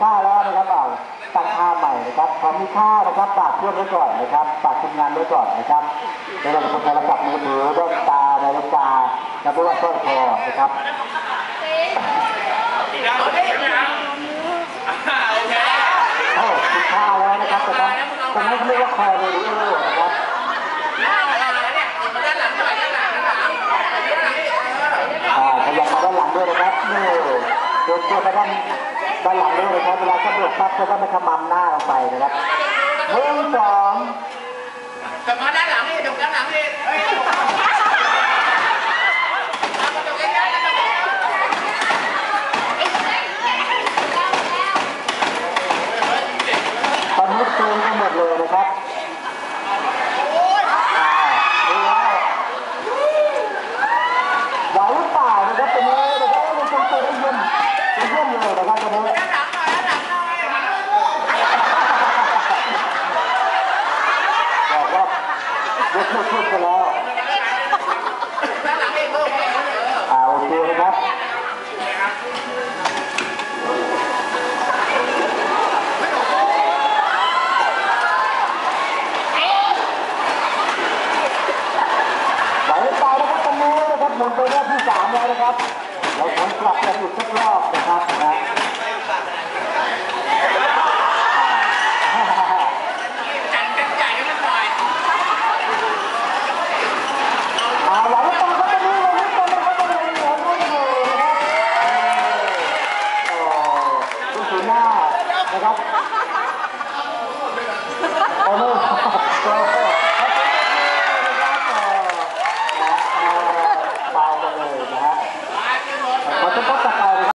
ค่าแล้วนะครับเอาตั้งค่าใหม่นะครับพอมีค่านะครับฝากเพื่อนไว้ก่อนนะครับฝากทีมงานไว้ก่อนนะครับไม่ว่าจะเป็นโทรศัพท์มือถือแว่นตานาฬิกาและไม่ว่าสร้อยคอนะครับโอ้มีค่าแล้วนะครับตรงนั้ตรงนั้เขาเรียกว่าคอเรดิโอนะครับอ่าขยับมาด้านหลังด้วยนะครับนี่เดินตัวไปด้าน ด้านหลังด้วยนะครับเวลาเขาเบิกปั๊บเขาก็ไม่ขมำหน้าลงไปนะครับหนึ่งสองกลับมาด้านหลังนี่ดูด้านหลังนี่เฮ้ยตอนนี้ตูนกันหมดเลยนะครับอ่าดูแล้วไหวหรือเปล่านะครับตรงนี้นะครับมันเป็นตัวได้เยี่ยมได้เยี่ยมเลยนะครับตรงนี้ ๆด้านหลังหน่อยด้านหลังหน่อย บอกว่า ยกมือขึ้นไปแล้างนี่เพิ่มเพิ่มเพิ่มอ่าโอเคนะครับหวหรือเปล่านะครับตรงนี้นะครับหมุนไปรอบที่สามแล้วนะครับเราผลกลับกันอีกสักรอบนะครับนะ จันเป็นใหญ่ให้มันหน่อย อ่าไหวหรือเปล่าครับตรงนี้ไหวหรือเปล่านะครับตรงนี้เหนือนุ่นอยู่นะครับเออโอ้ดูสีหน้านะ ครับโอ้โหโอ้โหนะครั